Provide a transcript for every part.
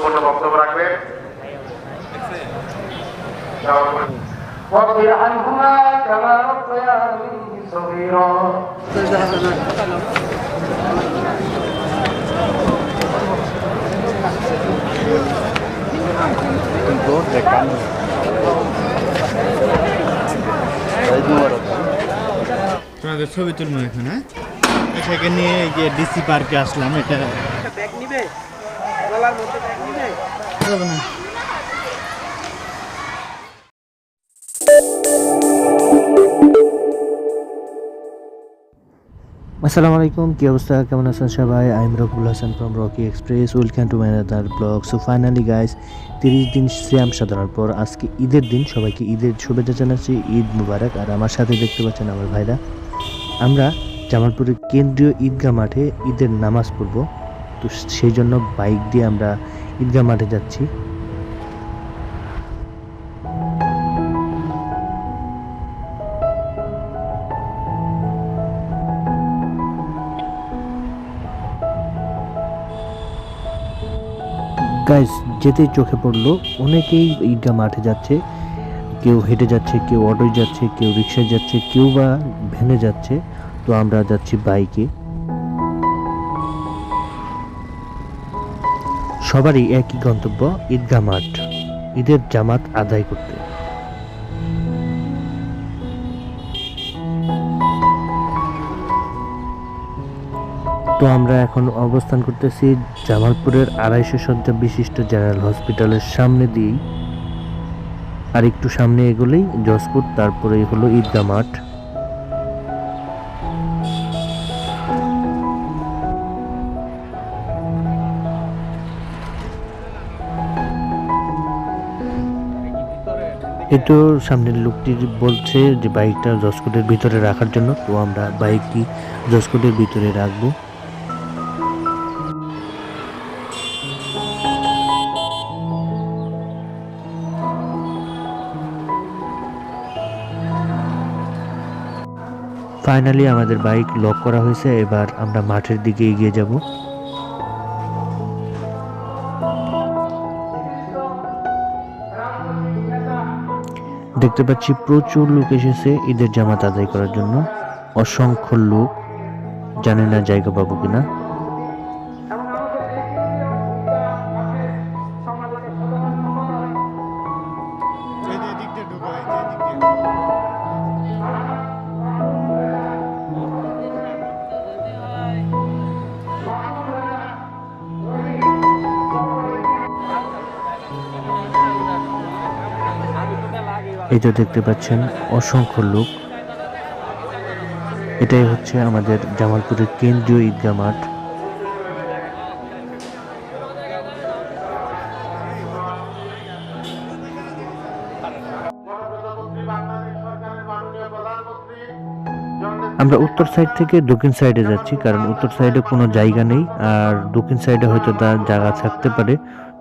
গুরুত্বপূর্ণ বক্তব্য রাখবেন رب ارحمهما كما ربياني صغيرا তোমাদের ছবি তুলবো এখন হ্যাঁ এটাকে নিয়ে এই যে ডিসি পার্কে আসলাম এটা ব্যাগ নিবে গলার মধ্যে ব্যাগ আসসালামু আলাইকুম, কি অবস্থা? কেমন আছেন সবাই? I am Rakul Hasan from Rocky Express welcome to my other blog so finally guys তিরিশ দিন শ্যাম সাধনার পর আজকে ঈদের দিন। সবাইকে ঈদের শুভেচ্ছা জানাচ্ছি। ঈদ মুবারক। আর আমার সাথে দেখতে পাচ্ছেন আমার ভাইরা। আমরা জামালপুরের কেন্দ্রীয় ঈদগাহ মাঠে ঈদের নামাজ পড়ব। তো সেই জন্য বাইক দিয়ে আমরা ঈদগাহ মাঠে যাচ্ছি। গাইস যেতেই চোখে পড়ল, অনেকেই ঈদগাহ মাঠে যাচ্ছে, কেউ হেঁটে যাচ্ছে, কেউ অটোয় যাচ্ছে, কেউ রিক্সায় যাচ্ছে, কেউ বা ভ্যানে যাচ্ছে, তো আমরা যাচ্ছি বাইকে সবারই একই গন্তব্য, ঈদগাহ মাঠ। ঈদের জামাত আদায় করতে। তো আমরা এখন অবস্থান করতেছি জামালপুরের আড়াইশো শয্যা বিশিষ্ট জেনারেল হসপিটালের সামনে দিয়েই। আর একটু সামনে এগোলেই জসপুর তারপরে হলো ঈদগাহ মাঠ। এই তো সামনের লোকটি বলছে যে বাইকটা জসকোটের ভিতরে রাখার জন্য, তো আমরা বাইকটি জসকোটের ভিতরে রাখব। ফাইনালি আমাদের বাইক লক করা হয়েছে। এবার আমরা মাঠের দিকে এগিয়ে যাব। দেখতে পাচ্ছি প্রচুর লোক এসেছে ঈদের জামাত আদায় করার জন্য। অসংখ্য লোক। জানে না জায়গা পাবো কিনা। এই তো দেখতে পাচ্ছেন, অসংখ্য লোক। এটাই হচ্ছে আমাদের জামালপুরের কেন্দ্রীয় ঈদগাহ মাঠ। আমরা উত্তর সাইড থেকে দক্ষিণ সাইডে যাচ্ছি, কারণ উত্তর সাইডে কোনো জায়গা নেই, আর দক্ষিণ সাইডে হয়তো তার জায়গা থাকতে পারে।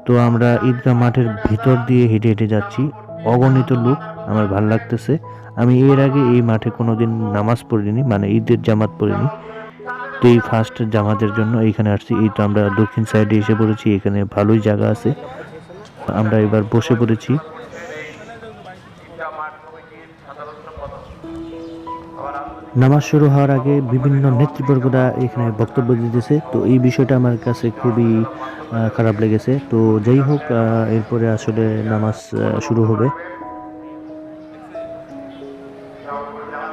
তো আমরা ঈদগাহ মাঠের ভিতর দিয়ে হেঁটে হেঁটে যাচ্ছি। অগণিত লোক আমার ভালো লাগতেছে। আমি এর আগে এই মাঠে কোনো দিন নামাজ পড়িনি মানে ঈদের জামাত পড়িনি। তো এই ফার্স্ট জামাতের জন্য এইখানে আসছি। এই তো আমরা দক্ষিণ সাইডে এসে পড়েছি, এখানে ভালোই জায়গা আছে। আমরা এবার বসে পড়েছি। নামাজ শুরু হওয়ার আগে বিভিন্ন নেতৃবর্গরা এখানে বক্তব্য দিতেছে। তো এই বিষয়টা আমার কাছে খুবই খারাপ লেগেছে। তো যাই হোক এরপরে আসলে নামাজ শুরু হবে।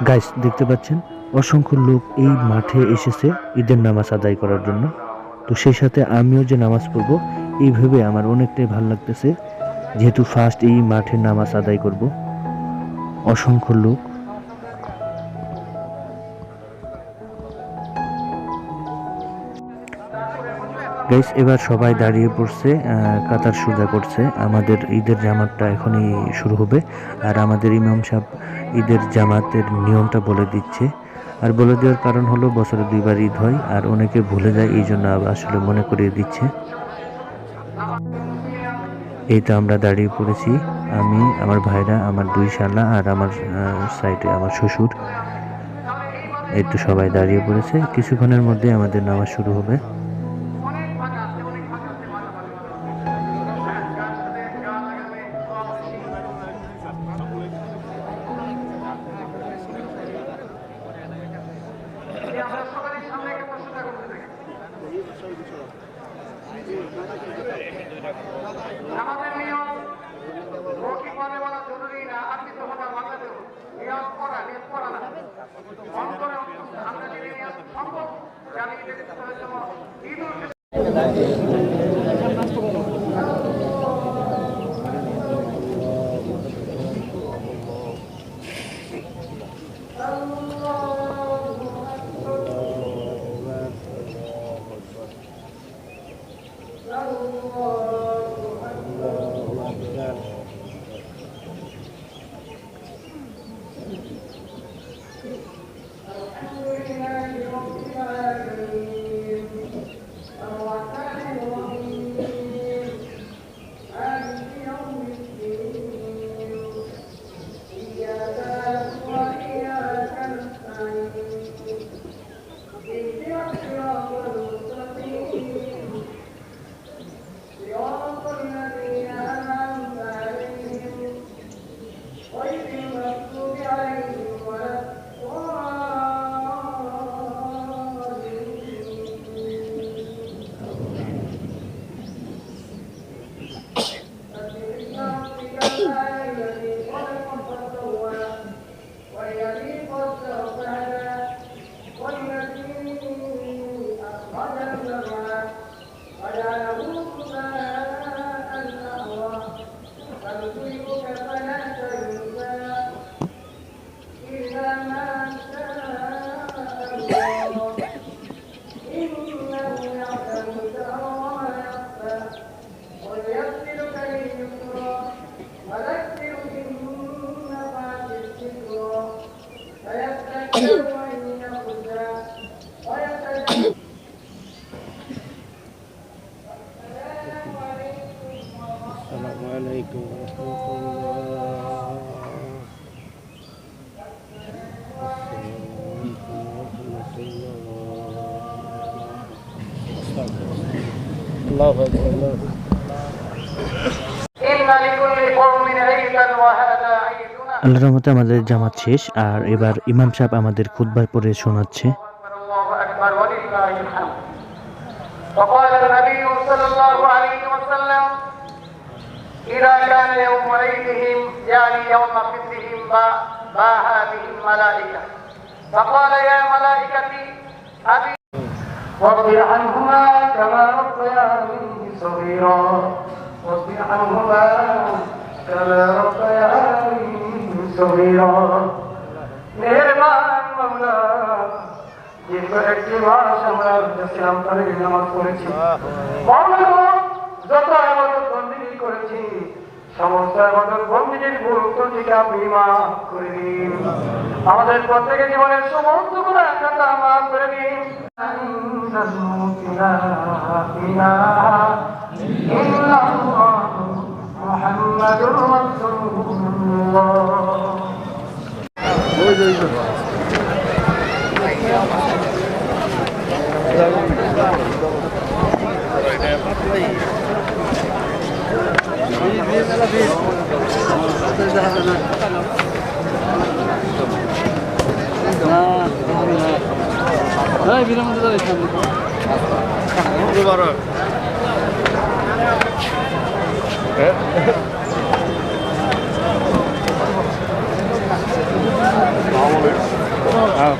গাইস দেখতে পাচ্ছেন? অসংখ্য লোক এই মাঠে এসেছে ঈদের নামাজ আদায় করার জন্য। তো সেই সাথে আমিও যে নামাজ পড়ব এইভাবে আমার অনেকটাই ভালো লাগতেছে। যেহেতু ফার্স্ট এই মাঠে নামাজ আদায় করব। অসংখ্য লোক। গাইস এবার সবাই দাঁড়িয়ে পড়ছে কাতার সোজা করছে। আমাদের ঈদের জামাতটা এখনই শুরু হবে। আর আমাদের ইমাম সাহেব ঈদের জামাতের নিয়মটা বলে দিচ্ছে। আর বলে দেওয়ার কারণ হলো, বছরে দুইবার ঈদ হয়, আর অনেকে ভুলে যায়, এই জন্য আসলে মনে করিয়ে দিচ্ছে। এই তো আমরা দাঁড়িয়ে পড়েছি। আমি, আমার ভাইরা, আমার দুই শালা, আর আমার সাইডে আমার শ্বশুর। এই তো সবাই দাঁড়িয়ে পড়েছে। কিছুক্ষণের মধ্যে আমাদের নামাজ শুরু হবে। আমাদের নিয়ম মৌখিক মানে বলা জরুরি না, আপনি তো হঠাৎ দেব নিয়ম করা নিয়োগ করা না। আমরা যদি নিয়োগ সম্ভব। জানি যেতে عيدنا আল্লাহর রহমতে আমাদের জামাত শেষ আর এবার ইমাম সাহেব আমাদের খুতবা পড়ে শোনাচ্ছে أكبر الله أكبر ولله الحمد وقال النبي صلى الله عليه وسلم إذا كان يوم عيدهم يعني يوم فطرهم با- باها بهم ملائكة فقال يا ملائكتي أبي واغفر عنهما كما ربياني صغيرا واغفر عنهما كما ربياني صغيرا মেহরবান মাওলা দীর্ঘ একটি মাস আমরা ইসলাম করে নামাজ পড়েছি মাওলা গো, যত আমাদের বন্দিগি করেছি সমস্ত আমাদের বন্দিগির ভুল ত্রুটিকে আপনি মাফ আমাদের প্রত্যেকের জীবনের সমস্ত গুণা খাতা মাফ করে দিন। মুবারক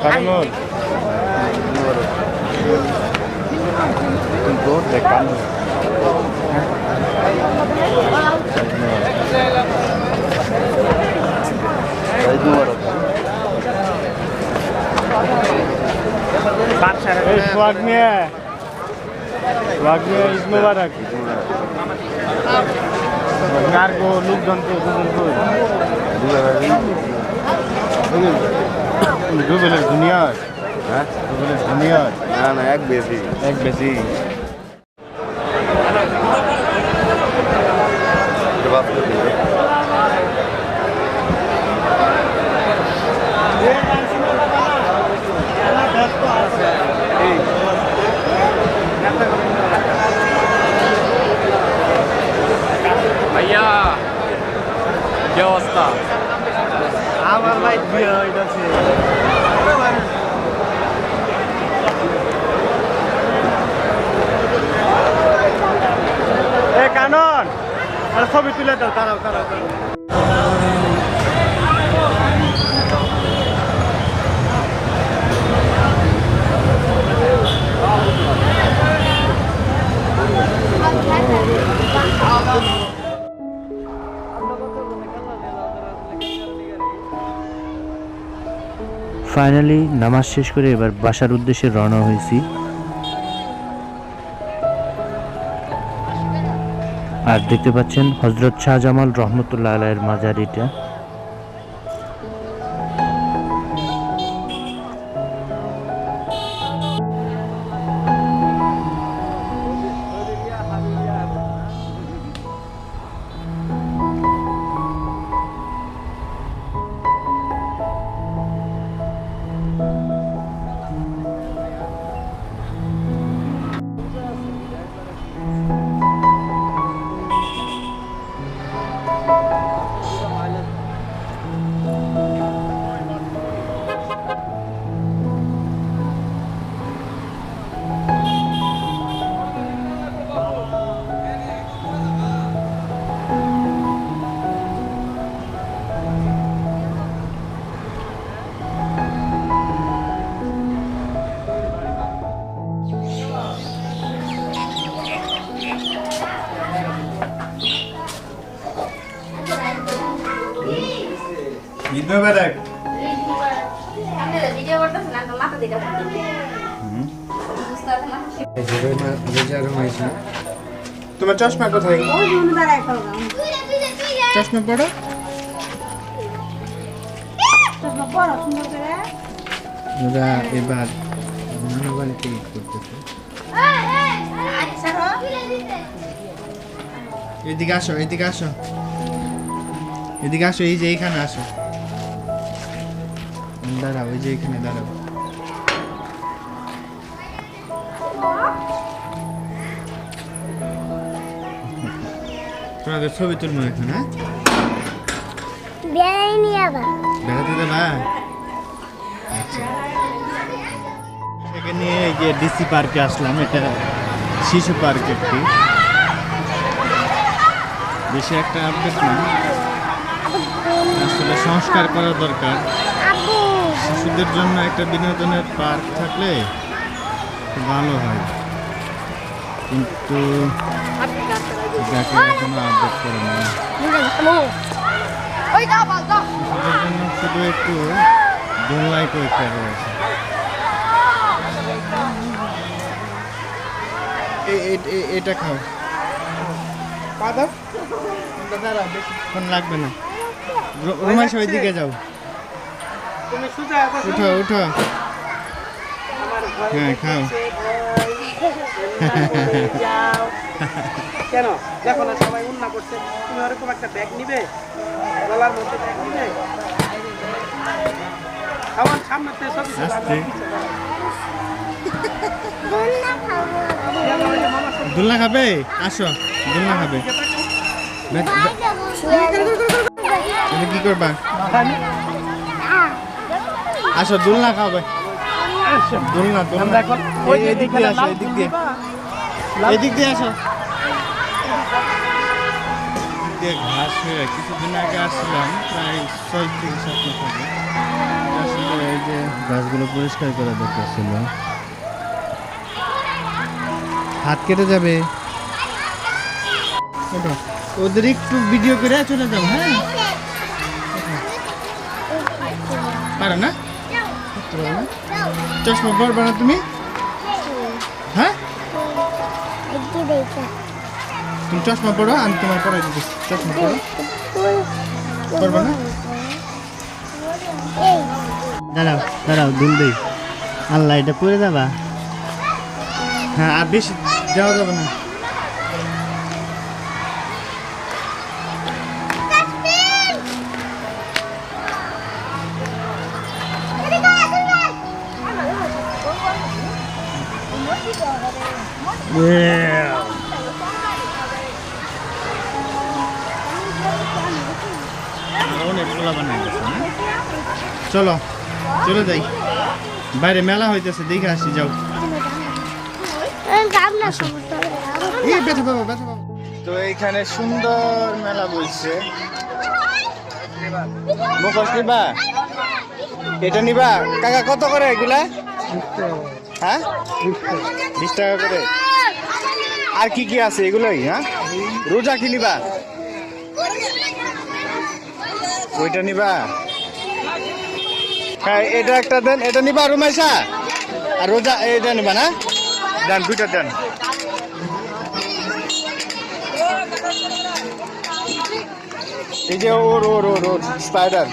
কামল মুবারক গোড দে কামল स्वाग में है स्वाग में ঈদ মুবারক গার কো লোক জন্তু জন্তু রুবেলের দুনিয়া হ্যাঁ রুবেলের দুনিয়া না না এক বেশি এক বেশি ফাইনালি নামাজ শেষ করে এবার বাসার উদ্দেশ্যে রওনা হয়েছি। আর দেখতে পাচ্ছেন হজরত শাহজামাল রহমতুল্লাহ আলাইয়ের মাজার এটা। তোমার চশমা কোথায়? চশমা পড়ো ওরা এবার ঈদ করতেছে। এদিকে আসো এদিকে আসো। এদিকে আসো এই যে এইখানে আসো। দাঁড়াও ওই যে এখানে দাঁড়াও। তোমাদের ছবি তুলবো এখন হ্যাঁ? বেড়াইনি আবার। বেড়াতে দেবা? আচ্ছা। এখানে নিয়ে এই যে ডিসি পার্কে আসলাম এটা শিশু পার্ক একটি। বেশি একটা আপডেট না। আসলে সংস্কার করা দরকার। শিশুদের জন্য একটা বিনোদনের পার্ক থাকলে ভালো হয়। কিন্তু এটাকে এখনও আপডেট করে না। ওই দাও বল দাও শিশুদের জন্য শুধু একটু দোলনাই কয়েকটা রয়েছে এটা খাও। ফোন লাগবে না। রো- রোমাইশ ওইদিকে যাও। উঠো উঠো। হ্যাঁ খাও। যাও কেন? দেখো না সবাই উন্না করছে। তুমি ওরকম একটা ব্যাগ নিবে? গলার মধ্যে ব্যাগ নিবে? আমার সামনে ছবি সাথে দোলনা খাবে? আসো দোলনা খাবে। কি করবা? আসো দোলনা খাবে দোলনা দোলনা। এদিক দিয়ে আসো এদিক দিয়ে। এদিক দিয়ে আসো। দিয়ে ঘাস হয়ে কিছুদিন আগে আসছিলাম প্রায় ছয় থেকে সাত মাস আগে। আসলে এই যে গাছগুলো পরিষ্কার করা দরকার ছিল হাত কেটে যাবে। ওদের একটু ভিডিও করে চলে যাব হ্যাঁ? পারো না? করতে পারো না? চশমা পরবে না তুমি? তুমি চশমা পড়ো আমি তোমার পড়াই দিতেছি। চশমা পড়ো পড়বে না? দাঁড়াও দাঁড়াও দুল দেই। আল্লাহ এটা পরে যাবা? হ্যাঁ আর বেশি যাওয়া যাবে না। চলো চলে যাই। বাইরে মেলা হইতেছে দেখে আসি যাও। তো এইখানে সুন্দর মেলা বলছে। মুখোশ নিবা? এটা নিবা? কাকা কত করে এগুলা? হ্যাঁ? বিশ টাকা করে? আর কি কি আছে এগুলোই হ্যাঁ? রোজা কি নিবা? ওইটা নিবা? হ্যাঁ এটা একটা দেন, এটা নিবা রুমাইশা আর রোজা এটা নিবা, না? দেন, দুইটা দেন। এই যে ওর ওর ওর ওর স্পাইডার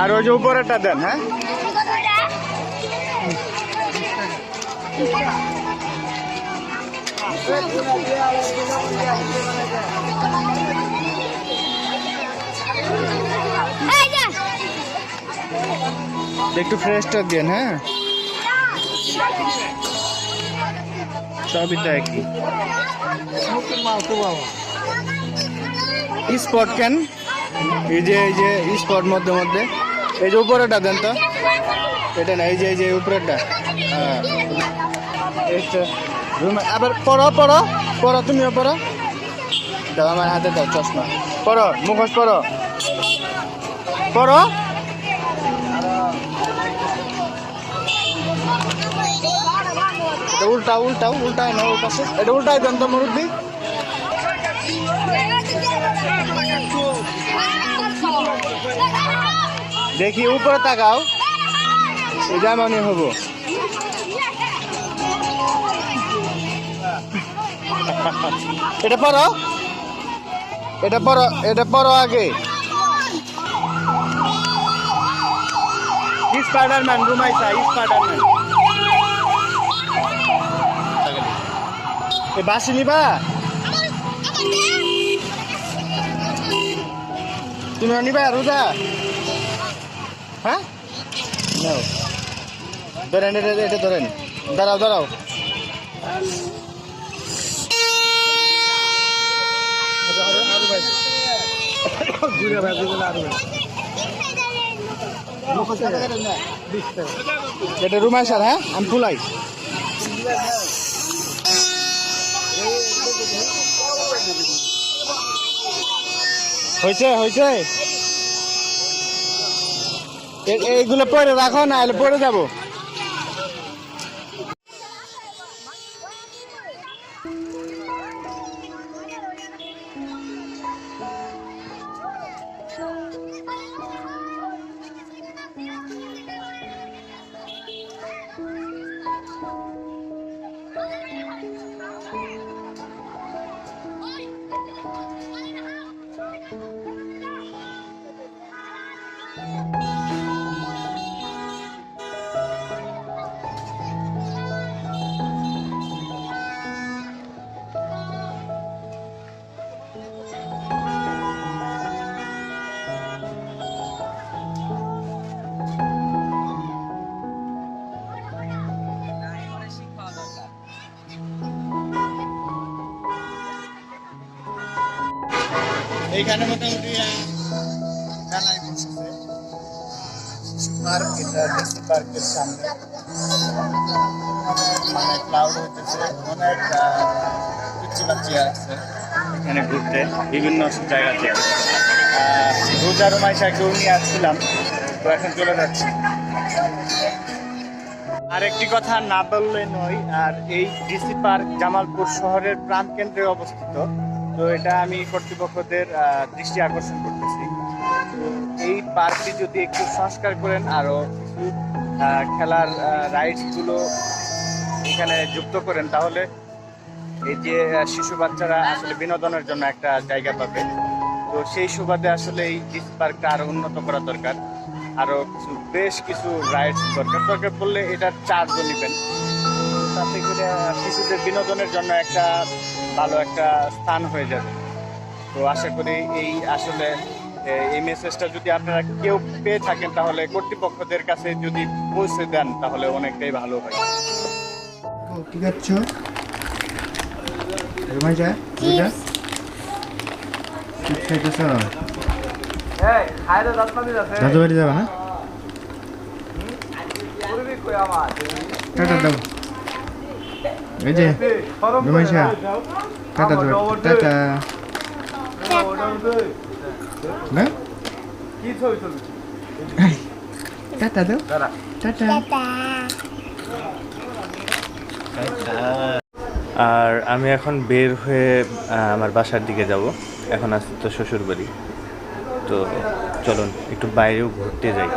আর ওই যে উপরেরটা দেন হ্যাঁ? একটু ফ্রেশটা দেন হ্যাঁ? সবই তো একই। স্পট কেন? এই যে এই যে স্পট মধ্যে মধ্যে। এই যে উপরেটা দেন তো। এটা না, এই যে এই যে উপরেরটা। হ্যাঁ। রুমে আবার পড়ো পড়ো পড়ো, তুমিও পড়ো। দাও আমার হাতে দাও চশমা। পড়ো, মুখোশ পড়ো। পড়ো। উল্টা উল্টা উল্টায় না ওর পাশে। এটা উল্টায় দেন তো মুরব্বী। দেখি, উপরে তাকাও। যেমনই হব। এটা পড়ো এটা পড়ো এটা পড়ো আগে। স্পাইডারম্যান রুমাইসা স্পাইডারম্যান এ বাসি নিবা? তুমি নিবা রোজা? হ্যাঁ? ধরেন এটা ধরেন। দাঁড়াও দাঁড়াও। এটা রুমাই স্যার হ্যাঁ? আমি ফুলাই। হয়েছে হয়েছে এইগুলো পরে রাখো না এলে পরে যাব। এইখানে মোটামুটি মেলায় বসেছে। পার্ক এটা ডিসি পার্কের সামনে। অনেক মানে ক্লাউড হইতেছে অনেক পিচ্ছি বাচ্চি আছে। এখানে ঘুরতে বিভিন্ন জায়গা থেকে নিয়ে আসছিলাম তো এখন চলে যাচ্ছি। আর একটি কথা না বললে নয় আর এই ডিসি পার্ক জামালপুর শহরের প্রাণকেন্দ্রে অবস্থিত। তো এটা আমি কর্তৃপক্ষদের দৃষ্টি আকর্ষণ করতেছি। এই পার্কটি যদি একটু সংস্কার করেন আরও খেলার রাইডসগুলো এখানে যুক্ত করেন, তাহলে এই যে শিশু বাচ্চারা আসলে বিনোদনের জন্য একটা জায়গা পাবে। তো সেই সুবাদে আসলে এই ডিসি পার্কটা আরও উন্নত করা দরকার। আরও কিছু, বেশ কিছু রাইডস দরকার। দরকার পড়লে এটার চার্জও নেবেন। তাতে করে শিশুদের বিনোদনের জন্য একটা ভালো একটা স্থান হয়ে যাবে। তো আশা করি এই আসলে এই মেসেজটা যদি আপনারা কেউ পেয়ে থাকেন তাহলে কর্তৃপক্ষদের কাছে যদি পৌঁছে দেন তাহলে অনেকটাই ভালো হয়। কি খাচ্ছ রুমাই যা রোজা চিপস খাইতেছ? এই খাইলে দাঁত পানি যাচ্ছে। দাদু বাড়ি যাবা টাটা দাও। এই যে টাটা দাও, টাটা। না? কি ছবি তুলবি এই, টাটা। দাও টাটা। আর আমি এখন বের হয়ে আমার বাসার দিকে যাব। এখন আসতে তো শ্বশুর বাড়ি তো চলুন একটু বাইরেও ঘুরতে যাই।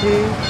嗯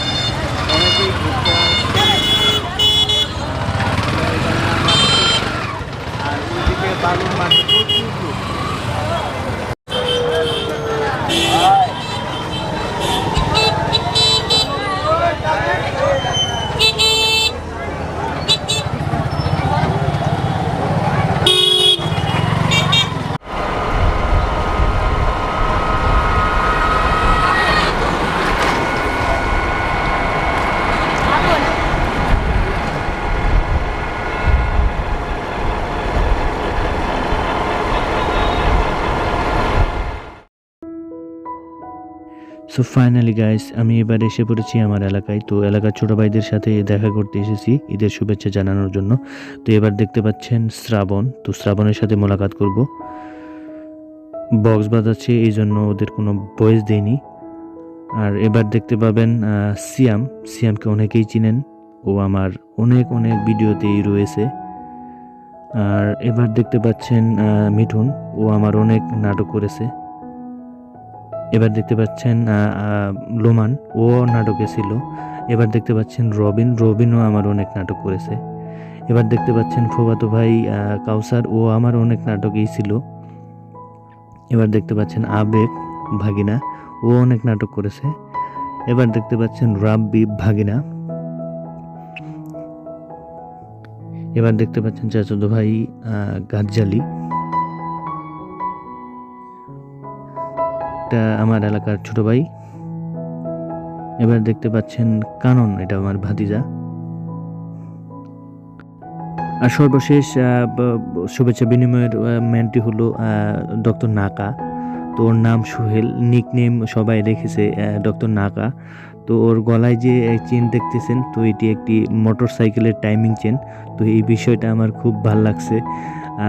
সো ফাইনালি গাইস আমি এবার এসে পড়েছি আমার এলাকায়। তো এলাকার ছোট ভাইদের সাথে দেখা করতে এসেছি ঈদের শুভেচ্ছা জানানোর জন্য। তো এবার দেখতে পাচ্ছেন শ্রাবণ। তো শ্রাবণের সাথে মোলাকাত করব। বক্স বাজাচ্ছে, এই জন্য ওদের কোনো ভয়েস দেয়নি আর এবার দেখতে পাবেন সিয়াম। সিয়ামকে অনেকেই চিনেন। ও আমার অনেক অনেক ভিডিওতেই রয়েছে। আর এবার দেখতে পাচ্ছেন মিঠুন। ও আমার অনেক নাটক করেছে। এবার দেখতে পাচ্ছেন লোমান, ও নাটকে ছিল। এবার দেখতে পাচ্ছেন রবিন, রবিনও আমার অনেক নাটক করেছে। এবার দেখতে পাচ্ছেন ফোবাতো ভাই কাউসার, ও আমার অনেক নাটকেই ছিল। এবার দেখতে পাচ্ছেন আবেগ, ভাগিনা, ও অনেক নাটক করেছে। এবার দেখতে পাচ্ছেন রাব্বি, ভাগিনা। এবার দেখতে পাচ্ছেন চাচুদো ভাই গাজ্জালি। এটা আমার এলাকার ছোট ভাই। এবার দেখতে পাচ্ছেন কানন, এটা আমার ভাতিজা। আর সর্বশেষ শুভেচ্ছা বিনিময়ের ম্যানটি হলো ডক্টর নাকা। তো ওর নাম সোহেল নিক নেম সবাই রেখেছে ডক্টর নাকা। তো ওর গলায় যে চেন দেখতেছেন, তো এটি একটি মোটর সাইকেলের টাইমিং চেন তো এই বিষয়টা আমার খুব ভালো লাগছে,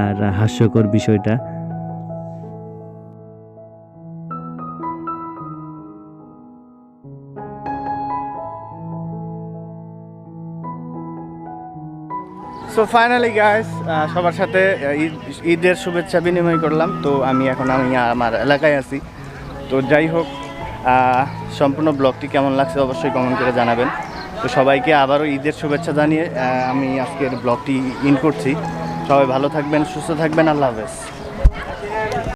আর হাস্যকর বিষয়টা। সো ফাইনালি গাইস সবার সাথে ঈদ, ঈদের শুভেচ্ছা বিনিময় করলাম। তো আমি এখন, আমি আমার এলাকায় আছি। তো যাই হোক সম্পূর্ণ ব্লগটি কেমন লাগছে অবশ্যই কমেন্ট করে জানাবেন। তো সবাইকে আবারও ঈদের শুভেচ্ছা জানিয়ে আমি আজকের ব্লগটি ইন করছি। সবাই ভালো থাকবেন, সুস্থ থাকবেন, আল্লাহ হাফেজ।